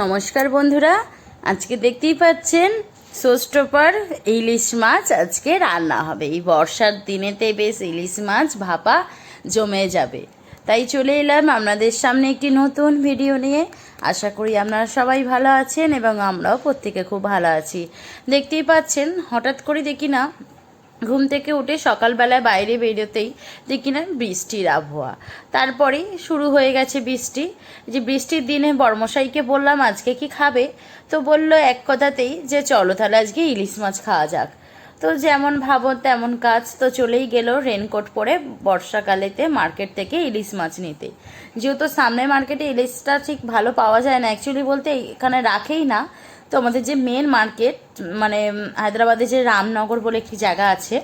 নমস্কার বন্ধুরা, আজকে দেখতেই পাচ্ছেন সোস্টোপার ইলিশ মাছ, আজকে রান্না হবে। এই বর্ষার দিনেতে বেশ ইলিশ মাছ ভাপা জমে যাবে। তাই চলে এলাম আপনাদের সামনে একটি নতুন ভিডিও নিয়ে। আশা করি আপনারা সবাই ভালো আছেন এবং আমরাও প্রত্যেকে খুব ভালো আছি। দেখতেই পাচ্ছেন, হঠাৎ করে দেখি না ঘুম থেকে উঠে সকালবেলায় বাইরে বেরোতেই দেখি না বৃষ্টির আবহাওয়া। তারপরে শুরু হয়ে গেছে বৃষ্টি। যে বৃষ্টির দিনে বর্মশাইকে বললাম, আজকে কি খাবে? তো বলল এক কথাতেই যে, চলো তাহলে আজকে ইলিশ মাছ খাওয়া যাক। তো যেমন ভাবো তেমন কাজ। তো চলেই গেল রেনকোট পরে বর্ষাকালেতে মার্কেট থেকে ইলিশ মাছ নিতে। যেহেতু সামনে মার্কেটে ইলিশটা ঠিক ভালো পাওয়া যায় না অ্যাকচুয়ালি বলতে এখানে রাখেই না। তো আমাদের যে মেন মার্কেট মানে হায়দ্রাবাদে যে রামনগর বলে একটি জায়গা আছে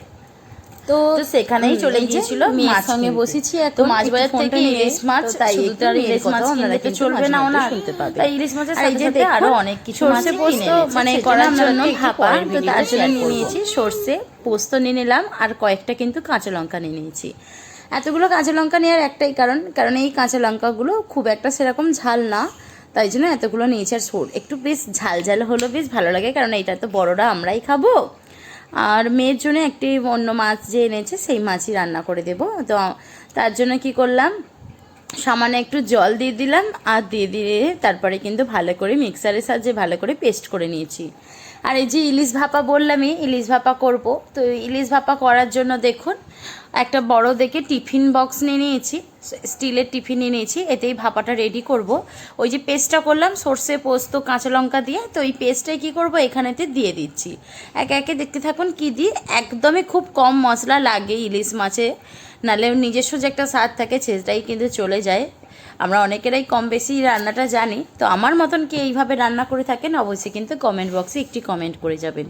তো সেখানেই চলে গিয়েছিল মেয়ের মাছ সঙ্গে বসেছি তো মাছ বাজার থেকে ইলিশ মাছ তাই শুধু ইলিশ মাছ কিন্তু চলবে না পাবেন। তাই ইলিশ মাছের আর সাথে সাথে আরও অনেক কিছু সর্ষে মাছই পোস্ত মানে করার জন্য ভাপা, তো তার জন্য নিয়ে নিয়েছি সর্ষে পোস্ত নিয়ে নিলাম আর কয়েকটা কিন্তু কাঁচা লঙ্কা নিয়ে নিয়েছি। এতগুলো কাঁচা লঙ্কা নেওয়ার একটাই কারণ কারণ এই কাঁচা লঙ্কাগুলো খুব একটা সেরকম ঝাল না। তাই জন্য এতগুলো নিয়েছি আর সোর একটু বেশ ঝাল ঝাল হলো বেশ ভালো লাগে, কারণ এটা তো বড়রা আমরাই খাব। আর মেয়ের জন্য একটি অন্য মাছ যে এনেছে, সেই মাছই রান্না করে দেবো। তো, তার জন্য কি করলাম সামান্য একটু জল দিয়ে দিলাম আর দিয়ে দিয়ে তারপরে কিন্তু ভালো করে মিক্সারের সাহায্যে ভালো করে পেস্ট করে নিয়েছি। আর এই যে ইলিশ ভাপা বললামই, ইলিশ ভাপা করব। তো ইলিশ ভাপা করার জন্য দেখুন, একটা বড় দেখে টিফিন বক্স নিয়ে নিয়েছি, স্টিলের টিফিন নিয়ে নিয়েছি, এতেই ভাপাটা রেডি করব। ওই যে পেস্টটা করলাম, সর্ষে, পোস্ত, কাঁচা লঙ্কা দিয়ে, তো এই পেস্টটাই কী করব? এখানেতে দিয়ে দিচ্ছি। একে একে দেখতে থাকুন কি দিয়ে, একদমই খুব কম মশলা লাগে ইলিশ মাছে। নালে নিজস্ব যে একটা স্বাদ থাকে সেটাই কিন্তু চলে যায়। আমরা অনেকেরাই কম বেশি রান্নাটা জানি, তো আমার মতন কি এইভাবে রান্না করে থাকেন অবশ্যই কিন্তু কমেন্ট বক্সে একটি কমেন্ট করে যাবেন।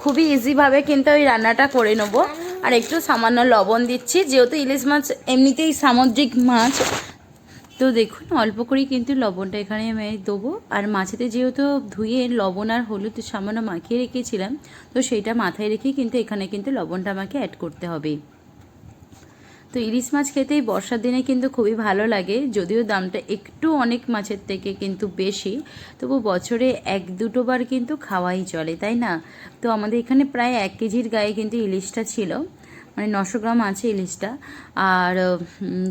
খুবই ইজিভাবে কিন্তু ওই রান্নাটা করে নেব। আর একটু সামান্য লবণ দিচ্ছি, যেহেতু ইলিশ মাছ এমনিতেই সামুদ্রিক মাছ, তো দেখুন অল্প করেই কিন্তু লবণটা এখানে আমি দেবো। আর মাছেতে যেহেতু ধুয়ে লবণ আর হলুদ সামান্য মাখিয়ে রেখেছিলাম, তো সেইটা মাথায় রেখে কিন্তু এখানে কিন্তু লবণটা আমাকে অ্যাড করতে হবে। তো ইলিশ মাছ খেতেই বর্ষার দিনে কিন্তু খুবই ভালো লাগে, যদিও দামটা একটু অনেক মাছের থেকে কিন্তু বেশি, তবু বছরে এক দুটোবার কিন্তু খাওয়াই চলে, তাই না? তো আমাদের এখানে প্রায় এক কেজির গায়ে কিন্তু ইলিশটা ছিল মানে নশো গ্রাম আছে ইলিশটা, আর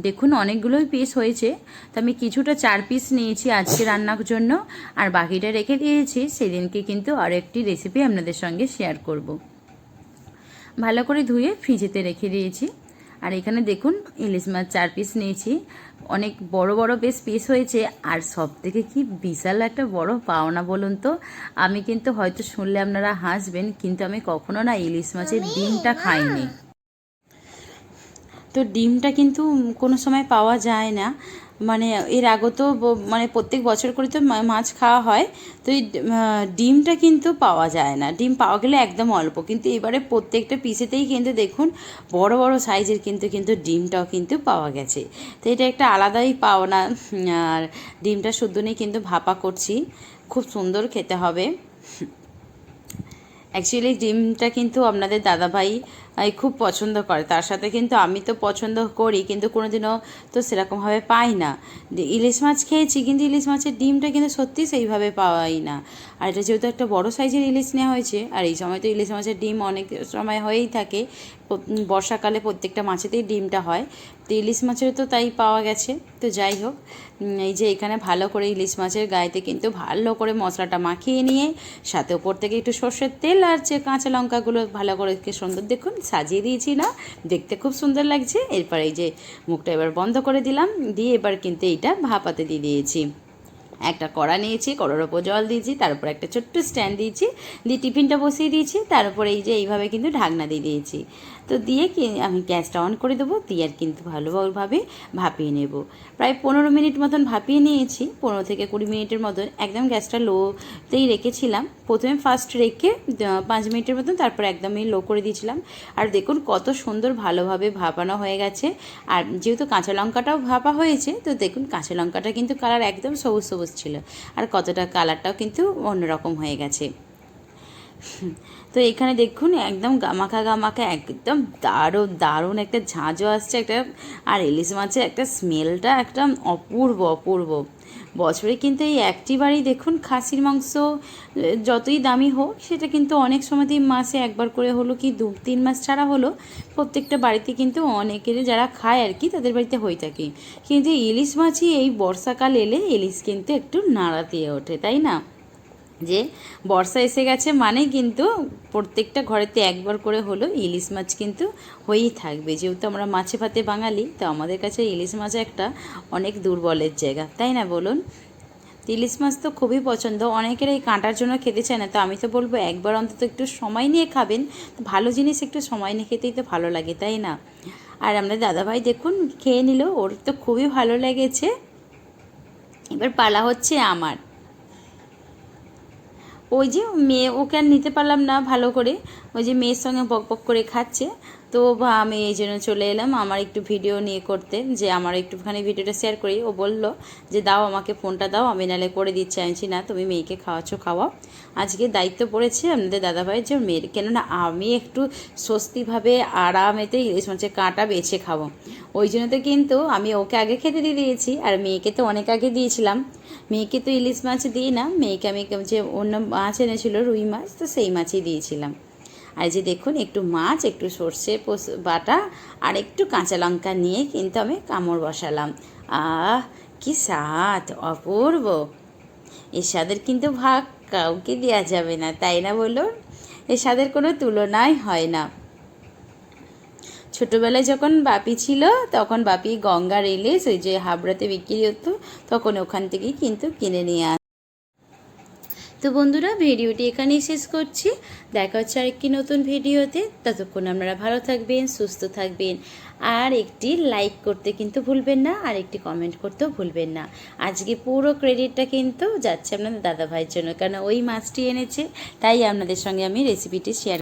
দেখুন অনেকগুলোই পিস হয়েছে, তো আমি কিছুটা চার পিস নিয়েছি আজকে রান্নার জন্য, আর বাকিটা রেখে দিয়েছি, সেদিনকে কিন্তু আরও একটি রেসিপি আপনাদের সঙ্গে শেয়ার করব। ভালো করে ধুয়ে ফ্রিজেতে রেখে দিয়েছি। আর এখানে দেখুন ইলিশ মাছ চার পিস নিয়েছি। অনেক বড় বড় বেশ পিস হয়েছে আর সব থেকে কি বিশাল একটা বড় পাওনা বলুন তো। আমি কিন্তু হয়তো শুনলে আপনারা হাসবেন কিন্তু আমি কখনো না ইলিশ মাছের ডিমটা খাইনি। তো ডিমটা কিন্তু কোনো সময় পাওয়া যায় না। মানে এর আগে তো মানে প্রত্যেক বছর করে তো মাছ খাওয়া হয়। তো এই ডিমটা কিন্তু পাওয়া যায় না। ডিম পাওয়া গেলে একদম অল্প। কিন্তু এবারে প্রত্যেকটা পিসেতেই কিন্তু দেখুন, বড় বড় সাইজের কিন্তু কিন্তু ডিমটাও কিন্তু পাওয়া গেছে। তো এটা একটা আলাদাই পাওনা। আর ডিমটা শুদ্ধ নিয়ে কিন্তু ভাপা করছি। খুব সুন্দর খেতে হবে। অ্যাকচুয়ালি ডিমটা কিন্তু আপনাদের দাদাভাই খুব পছন্দ করে। তার সাথে কিন্তু আমি তো পছন্দ করি, কিন্তু কোনোদিনও তো সেরকমভাবে পাই না। ইলিশ মাছ খেয়েছি, কিন্তু ইলিশ মাছের ডিমটা কিন্তু সত্যি সেইভাবে পাওয়াই না। আর এটা যেহেতু একটা বড় সাইজের ইলিশ নেওয়া হয়েছে, আর এই সময় তো ইলিশ মাছের ডিম অনেক সময় হয়েই থাকে। বর্ষাকালে প্রত্যেকটা মাছেতেই ডিমটা হয়। তো ইলিশ মাছের তো তাই পাওয়া গেছে। তো যাই হোক এই যে এখানে ভালো করে ইলিশ মাছের গায়েতে কিন্তু ভালো করে মশলাটা মাখিয়ে নিয়ে, সাথে ওপর থেকে একটু সর্ষের তেল আর যে কাঁচা লঙ্কাগুলো ভালো করে সুন্দর দেখুন সাজিয়ে দিয়েছি না। দেখতে খুব সুন্দর লাগছে। এরপর এই যে মুখটা এবার বন্ধ করে দিলাম। দিয়ে এবার কিন্তু এইটা ভাপাতে দিয়ে দিয়েছি। একটা কড়া নিয়েছি, কড়ার ওপর জল দিয়েছি তারপর একটা ছোট্ট স্ট্যান্ড দিয়েছি। দিয়ে টিফিনটা বসিয়ে দিয়েছি, তার উপরে এই যে এইভাবে কিন্তু ঢাকনা দিয়ে দিয়েছি। তো দিয়ে কি আমি গ্যাসটা অন করে দেবো, দিয়ে আর কিন্তু ভালোভাবে ভাপিয়ে নেব। প্রায় পনেরো মিনিট মতন ভাপিয়ে নিয়েছি, পনেরো থেকে কুড়ি মিনিটের মতন। একদম গ্যাসটা লোতেই রেখেছিলাম। প্রথমে ফার্স্ট রেখে পাঁচ মিনিটের মতন, তারপর একদমই লো করে দিয়েছিলাম। আর দেখুন কত সুন্দর ভালোভাবে ভাপানো হয়ে গেছে। আর যেহেতু কাঁচা লঙ্কাটাও ভাপা হয়েছে, তো দেখুন কাঁচা লঙ্কাটা কিন্তু কালার একদম সবুজ সবুজ ছিল। আর কতটা কালারটাও কিন্তু অন্যরকম হয়ে গেছে। তো এখানে দেখুন, একদম গামাখা গামাখা, একদম দারুণ দারুণ একটা ঝাঁঝও আসছে, একটা, আর ইলিশ মাছের একটা স্মেলটা একদম অপূর্ব অপূর্ব। বছরে কিন্তু এই একটি বারই দেখুন খাসির মাংস যতই দামি হোক, সেটা কিন্তু অনেক সময়তেই মাসে একবার করে হলো কি দু, তিন মাস ছাড়া হলো, প্রত্যেকটা বাড়িতে কিন্তু অনেকের যারা খায় আর কি, তাদের বাড়িতে হয়ে থাকে। কিন্তু ইলিশ মাছই এই বর্ষাকাল এলে ইলিশ কিন্তু একটু নাড়া দিয়ে ওঠে, তাই না? যে বর্ষা এসে গেছে মানে কিন্তু প্রত্যেকটা ঘরেতে একবার করে হলো ইলিশ মাছ কিন্তু হয়েই থাকবে। যেহেতু আমরা মাছে ভাতে বাঙালি, তো আমাদের কাছে ইলিশ মাছ একটা অনেক দুর্বলের জায়গা, তাই না বলুন? ইলিশ মাছ তো খুবই পছন্দ, অনেকের এই কাঁটার জন্য খেতে চায় না, তো আমি তো বলব একবার অন্তত একটু সময় নিয়ে খাবেন, তো ভালো জিনিস একটু সময় নিয়ে খেতেই তো ভালো লাগে, তাই না? আর আমাদের দাদাভাই দেখুন, খেয়ে নিল, ওর তো খুবই ভালো লেগেছে। এবার পালা হচ্ছে আমার। ওই যে মেয়ে, ওকে আর নিতে পারলাম না ভালো করে। ওই যে মেয়ের সঙ্গে বক বক করে খাচ্ছে। তো আমি এই জন্য চলে এলাম আমার একটু ভিডিও নিয়ে করতে, যে আমার একটুখানি ভিডিওটা শেয়ার করি। ও বলল যে, দাও আমাকে ফোনটা দাও, আমি নালে করে দিচ্ছি আমি না, তুমি মেয়েকে খাওয়াচ্ছ, খাওয়াও। আজকে দায়িত্ব পড়েছে আমাদের দাদাভাইয়ের যে মেয়ের, কেননা আমি একটু স্বস্তিভাবে আরামেতে ইলিশ মাছের কাঁটা বেছে খাব। ওই জন্য তো কিন্তু আমি ওকে আগে খেতে দিয়ে দিয়েছি, আর মেয়েকে তো অনেক আগে দিয়েছিলাম। মেয়েকে তো ইলিশ মাছ দিই না, মেয়েকে আমি যে অন্য মাছ এনেছিল, রুই মাছ, তো সেই মাছই দিয়েছিলাম। আর যে দেখুন, একটু মাছ, একটু সর্ষে বাটা আর একটু কাঁচা লঙ্কা নিয়ে কিন্তু আমি কামড় বসালাম। আহ, কি স্বাদ, অপূর্ব। এর স্বাদের কিন্তু ভাগ কাউকে দেওয়া যাবে না, তাই না বলুন? এর স্বাদের কোনো তুলনাই হয় না। ছোটোবেলায় যখন বাপি ছিল, তখন বাপি গঙ্গার ইলিশ, ওই যে হাবড়াতে বিক্রি হতো, তখন ওখান থেকেই কিন্তু কিনে নিয়ে তো বন্ধুরা, ভিডিওটি এখানেই শেষ করছি। দেখা হচ্ছে আরেকটি নতুন ভিডিওতে। ততক্ষণ আপনারা ভালো থাকবেন, সুস্থ থাকবেন। আর একটি লাইক করতে কিন্তু ভুলবেন না, আর একটি কমেন্ট করতেও ভুলবেন না। আজকে পুরো ক্রেডিটটা কিন্তু যাচ্ছে আপনাদের দাদা ভাইয়ের জন্য কারণ ওই মাছটি এনেছে, তাই আপনাদের সঙ্গে আমি রেসিপিটি শেয়ার